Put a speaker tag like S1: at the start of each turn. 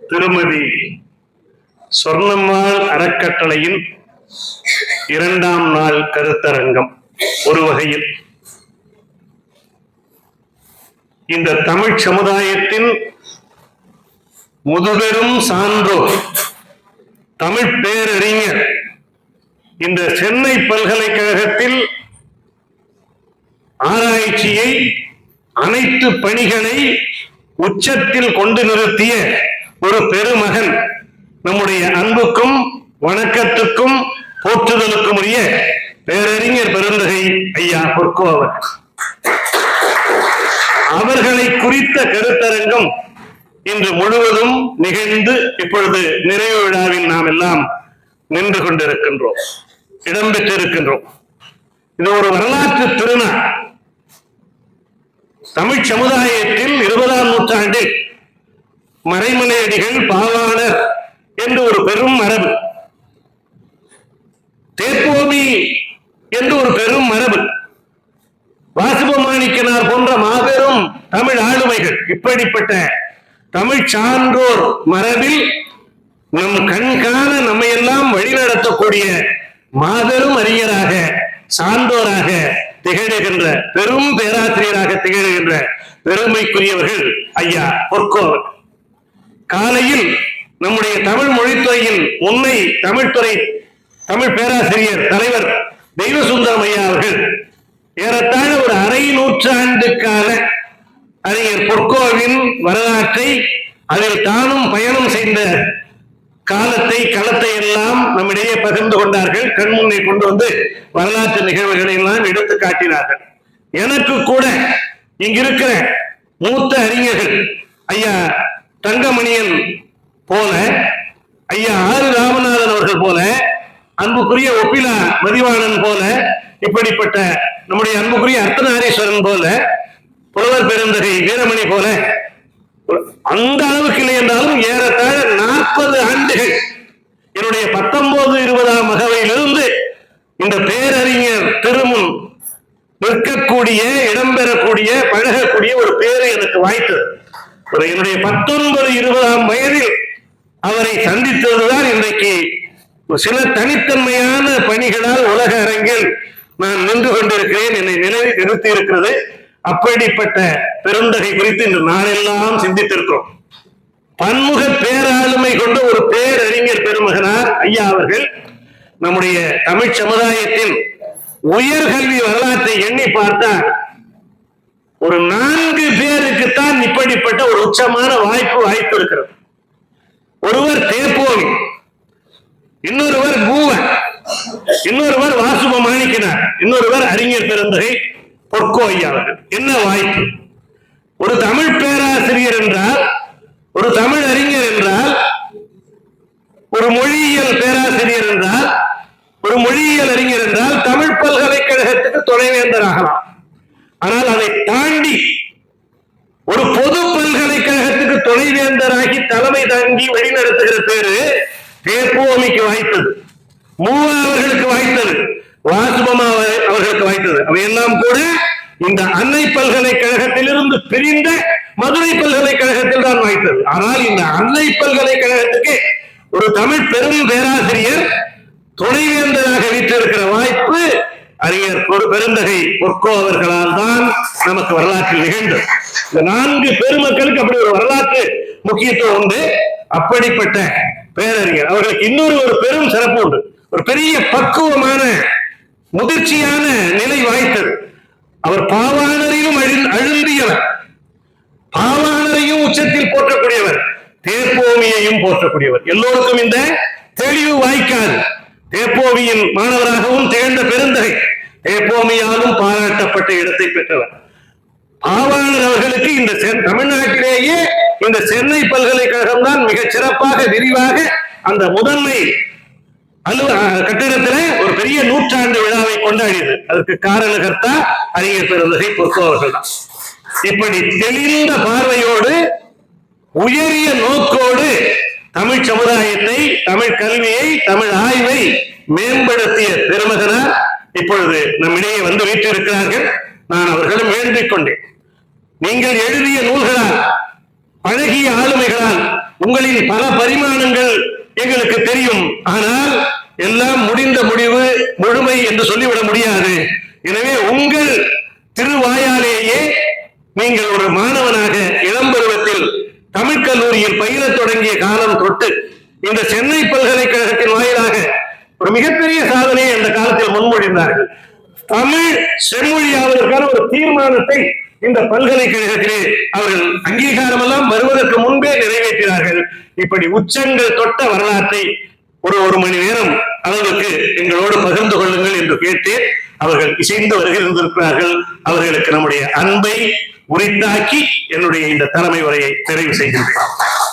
S1: திருமதி சொர்ணம்மாள் அறக்கட்டளையின் இரண்டாம் நாள் கருத்தரங்கம் ஒரு வகையில். இந்த தமிழ் சமுதாயத்தின் முதுபெரும் சான்றோர் தமிழ் பேரறிஞர் இந்த சென்னை பல்கலைக்கழகத்தில் ஆராய்ச்சியை அனைத்து பணிகளை உச்சத்தில் கொண்டு நிறுத்திய ஒரு பெருமகன் நம்முடைய அன்புக்கும் வணக்கத்துக்கும் போற்றுதலுக்கும் உரிய பேரறிஞர் பெருந்தகை ஐயா பொற்கோ அவர் அவர்களை குறித்த கருத்தரங்கம் இன்று முழுவதும் நிகழ்ந்து இப்பொழுது நிறைவு விழாவில் நாம் எல்லாம் நின்று கொண்டிருக்கின்றோம் இடம்பெற்றிருக்கின்றோம் இது ஒரு வரலாற்று திருநாள். தமிழ் சமுதாயத்தில் இருபதாம் நூற்றாண்டில் மறைமலையடிகள் பாவாணர் என்று ஒரு பெரும் மரபு. தேப்போமி என்று ஒரு பெரும் மரபு. வாசுபமாணிக்கனார் போன்ற மாபெரும் தமிழ் ஆளுமைகள் இப்படிப்பட்ட தமிழ் சான்றோர் மரபில் நம் கண்காண நம்மையெல்லாம் வழிநடத்தக்கூடிய மாபெரும் அறிஞராக சான்றோராக திகழுகின்ற பெரும் பேராசிரியராக திகழுகின்ற பெருமைக்குரியவர்கள் ஐயா பொற்கோவர் காலையில் நம்முடைய தமிழ் மொழித்துறையின் உண்மை தமிழ்துறை தமிழ் பேராசிரியர் தலைவர் தெய்வசுந்தரம் ஐயா அவர்கள் ஏறத்தாழ ஒரு அரை நூற்றாண்டுக்கான அறிஞர் பொற்கோவின் வரலாற்றை அதில் தானும் பயணம் செய்த காலத்தை களத்தை எல்லாம் நம்மிடையே பகிர்ந்து கொண்டார்கள். கண்முன்னே கொண்டு வந்து வரலாற்று நிகழ்வுகளை எல்லாம் எடுத்து காட்டினார்கள். எனக்கு கூட இங்கிருக்கிற மூத்த அறிஞர்கள் ஐயா தங்கமணியன் போல ஐயா ஆறு ராமநாதன் அவர்கள் போல அன்புக்குரிய ஒப்பிலா மதிவாணன் போல இப்படிப்பட்ட நம்முடைய அன்புக்குரிய அர்த்தநாரீஸ்வரன் போல புலவர் பெருந்தகை வீரமணி போல அந்த அளவுக்கு இல்லை என்றாலும் ஏறத்தாழ நாற்பது ஆண்டுகள் என்னுடைய பத்தொன்பது இருபதாம் மகவையிலிருந்து இந்த பேரறிஞர் திருமுன் நிற்கக்கூடிய இடம்பெறக்கூடிய பழகக்கூடிய ஒரு பேரு எனக்கு வாய்த்தது. என்னுடைய பத்தொன்பது இருபதாம் வயதில் அவரை சந்தித்ததுதான் இன்றைக்கு சில தனித்தன்மையான பணிகளால் உலக அரங்கில் நான் நின்று கொண்டிருக்கிறேன். என்னை நிலை நிறுத்தி இருக்கிறது அப்படிப்பட்ட பெருந்தகை குறித்து இன்று நாளெல்லாம் சிந்தித்திருக்கிறோம். பன்முக பேராளுமை கொண்ட ஒரு பேரறிஞர் பெருமகனார் ஐயா அவர்கள் நம்முடைய தமிழ் சமுதாயத்தின் உயர்கல்வி வரலாற்றை எண்ணி பார்த்தால் ஒரு நான்கு பேருக்குத்தான் இப்படிப்பட்ட ஒரு உச்சமான வாய்ப்பு வாய்ப்பு இருக்கிறது ஒருவர் தேப்போவி இன்னொருவர் பூவன் இன்னொருவர் வாசுப மாணிக்கினார் இன்னொருவர் அறிஞர் பெருந்தகை பொற்கோ என்ன வாய்ப்பு? ஒரு தமிழ் பேராசிரியர் என்றால் ஒரு தமிழ் அறிஞர் என்றால் ஒரு மொழியியல் பேராசிரியர் என்றால் ஒரு மொழியியல் அறிஞர் என்றால் தமிழ் பல்கலைக்கழகத்துக்கு துணைவேந்தர் ஆகலாம். ஆனால் அதை தாண்டி ஒரு பொது பல்கலைக்கழகத்துக்கு துணைவேந்தராகி தலைமை தாங்கி வழிநடத்துகிற பேரு தேப்போமிக்கு வாய்த்தது. மூவா அவர்களுக்கு வாய்த்தது. வாசுபமா அவையெல்லாம் கூட இந்த அன்னை பல்கலைக்கழகத்திலிருந்து பிரிந்த மதுரை பல்கலைக்கழகத்தில் தான் வாய்த்தது. ஆனால் இந்த அன்னை பல்கலைக்கழகத்துக்கு ஒரு தமிழ் பெரும் பேராசிரியர் துணைவேந்தராக வீற்றிருக்கிற வாய்ப்பு அறிஞர் ஒரு பெருந்தகை பொற்கோ அவர்களால் தான் நமக்கு வரலாற்றில் நிகழ்ந்தது. இந்த நான்கு பெருமக்களுக்கு அப்படி ஒரு வரலாற்று முக்கியத்துவம் உண்டு. அப்படிப்பட்ட பேரறிஞர். அவர்களுக்கு இன்னொரு ஒரு பெரும் சிறப்பு உண்டு. ஒரு பெரிய பக்குவமான முதிர்ச்சியான நிலை வாய்த்தது. அவர் பாவாணரையும் அழுந்தியவர். பாவாணரையும் உச்சத்தில் போற்றக்கூடியவர். தேப்போமியையும் போற்றக்கூடியவர். எல்லோருக்கும் இந்த தெளிவு வாய்க்காது. தேப்போமியின் மாணவராகவும் திகழ்ந்த பெருந்தகை. தேப்போமியாலும் பாராட்டப்பட்ட இடத்தை பெற்றவர். பாவாளர் அவர்களுக்கு இந்த தமிழ்நாட்டிலேயே இந்த சென்னை பல்கலைக்கழகம் தான் மிகச் சிறப்பாக விரிவாக அந்த முதன்மை கட்டிடத்துல ஒரு பெரிய நூற்றாண்டு விழாவை கொண்டாடியது. அதற்கு காரணகர்த்தா அறிஞர் பெருந்தகை பொற்கோ அவர்கள் தான். இப்படி தெளிந்த பார்வையோடு உயரிய நோக்கோடு தமிழ் சமுதாயத்தை தமிழ் கல்வியை தமிழ் ஆய்வை மேம்படுத்திய பெருமகனார் இப்பொழுது நம்மிடையே வந்து வீற்றிருக்கிறார்கள். நான் அவர்களிடம் வேண்டிக் கொண்டேன். நீங்கள் எழுதிய நூல்களால் பழகிய ஆளுமைகளால் உங்களின் பல பரிமாணங்கள் எங்களுக்கு தெரியும். ஆனால் எல்லாம் முடிந்த முடிவு முழுமை என்று சொல்லிவிட முடியாது. எனவே உங்கள் திருவாயாலேயே நீங்கள் ஒரு மாணவனாக இளம் பருவத்தில் தமிழ் கல்லூரியில் பயில தொடங்கிய காலம் தொட்டு இந்த சென்னை பல்கலைக்கழகத்தின் வாயிலாக ஒரு மிகப்பெரிய சாதனையை அந்த காலத்தில் முன்மொழிந்தார்கள். தமிழ் செம்மொழியாவதற்கான ஒரு தீர்மானத்தை இந்த பல்கலைக்கழகத்திலே அவர்கள் அங்கீகாரம் எல்லாம் வருவதற்கு முன்பே நிறைவேற்றினார்கள். இப்படி உச்சங்கள் தொட்ட வரலாற்றை ஒரு ஒரு மணி நேரம் அளவுக்கு எங்களோடு பகிர்ந்து கொள்ளுங்கள் என்று கேட்டு அவர்கள் இசைந்து வருகின்றிருக்கிறார்கள். அவர்களுக்கு நம்முடைய அன்பை உரித்தாக்கி என்னுடைய இந்த தலைமை உரையை நிறைவு செய்கின்றேன்